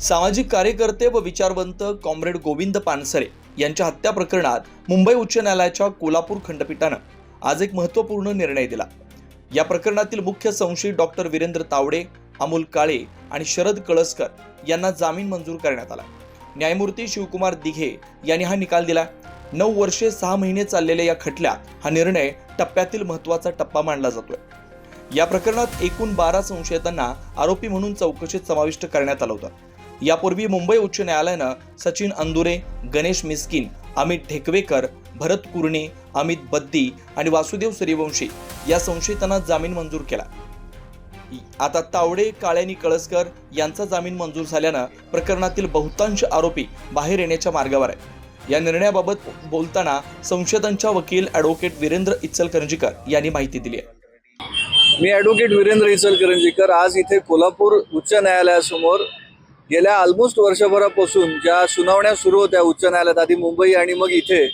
सामाजिक कार्यकर्ते व विचारवंत कॉम्रेड गोविंद पानसरे यांच्या हत्या प्रकरणात मुंबई उच्च न्यायालयाच्या कोल्हापूर खंडपीठानं आज एक महत्त्वपूर्ण निर्णय दिला. या प्रकरणातील मुख्य संशयित डॉक्टर वीरेंद्र तावडे अमोल काळे आणि शरद कळसकर यांना जामीन मंजूर करण्यात आला. न्यायमूर्ती शिवकुमार दिघे यांनी हा निकाल दिला. नऊ वर्षे सहा महिने चाललेल्या या खटल्यात हा निर्णय टप्प्यातील महत्त्वाचा टप्पा मानला जातोय. या प्रकरणात एकूण बारा संशयितांना आरोपी म्हणून चौकशीत समाविष्ट करण्यात आलं होतं. यापूर्वी मुंबई उच्च न्यायालयानं सचिन अंदुरे गणेश मिस्किन अमित ढेकवेकर भरत कुर्णे अमित बद्दी आणि वासुदेव सूर्यवंशी या संशयितांना जामीन मंजूर केला. आता तावडे काळ्यानी कळसकर यांचा जामीन मंजूर झाल्यानं प्रकरणातील बहुतांश आरोपी बाहेर येण्याच्या मार्गावर आहे या निर्णयाबाबत बोलताना संशयितांच्या वकील ॲडव्होकेट वीरेंद्र इचलकरंजीकर यांनी माहिती दिली आहे. मी ॲडव्होकेट वीरेंद्र इचलकरंजीकर. आज इथे कोल्हापूर उच्च न्यायालयासमोर गेल्या ऑलमोस्ट वर्षभरापासून ज्या सुनावण्या सुरू होत्या उच्च न्यायालयात आधी मुंबई आणि मग इथे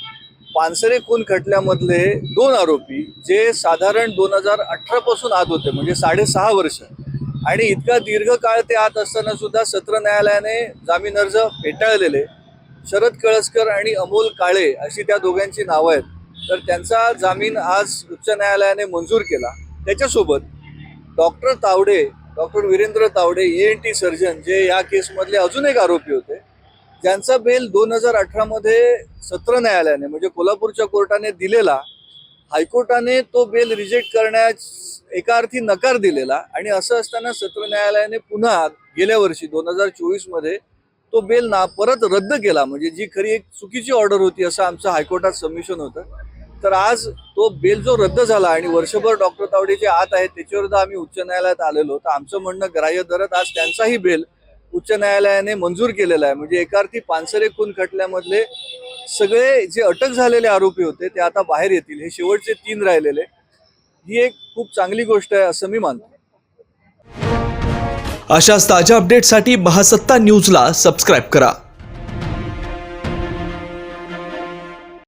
पानसरे खून खटल्यामधले दोन आरोपी जे साधारण दोन हजार अठरापासून आत होते म्हणजे साडेसहा वर्ष. आणि इतका दीर्घकाळ ते आत असताना सुद्धा सत्र न्यायालयाने जामीन अर्ज फेटाळलेले. शरद कळसकर आणि अमोल काळे अशी त्या दोघांची नावं आहेत. तर त्यांचा जामीन आज उच्च न्यायालयाने मंजूर केला. त्याच्यासोबत doctor Tawde doctor Virendra Tawde E N T surgeon जे या केसमधले अजून एक आरोपी होते ज्यांचा बेल दोन हजार अठरामध्ये सत्र न्यायालयाने म्हणजे कोल्हापूरच्या कोर्टाने दिलेला. हायकोर्टाने तो बेल रिजेक्ट करण्यास एका अर्थी नकार दिलेला आणि असं असताना सत्र न्यायालयाने पुन्हा गेल्या वर्षी दोन हजार चोवीसमध्ये तो बेल ना परत रद्द केला. म्हणजे जी खरी एक चुकीची ऑर्डर होती असं आमचं हायकोर्टात सबमिशन होतं. तर आज तो बेल जो रद्द झाला आणि वर्षभर डॉक्टर तावडे जे आत आहेत त्याच्यावर आम्ही उच्च न्यायालयात आलेलो तर आमचं म्हणणं ग्राह्य धरत आज त्यांचाही बेल उच्च न्यायालयाने मंजूर केलेला आहे. म्हणजे एका अर्थी पानसरे खून खटल्यामधले सगळे जे अटक झालेले आरोपी होते ते आता बाहेर येतील. हे शेवटचे तीन राहिलेले. ही एक खूप चांगली गोष्ट आहे असं मी मानतो. अशाच ताज्या अपडेटसाठी महासत्ता न्यूजला सबस्क्राईब करा.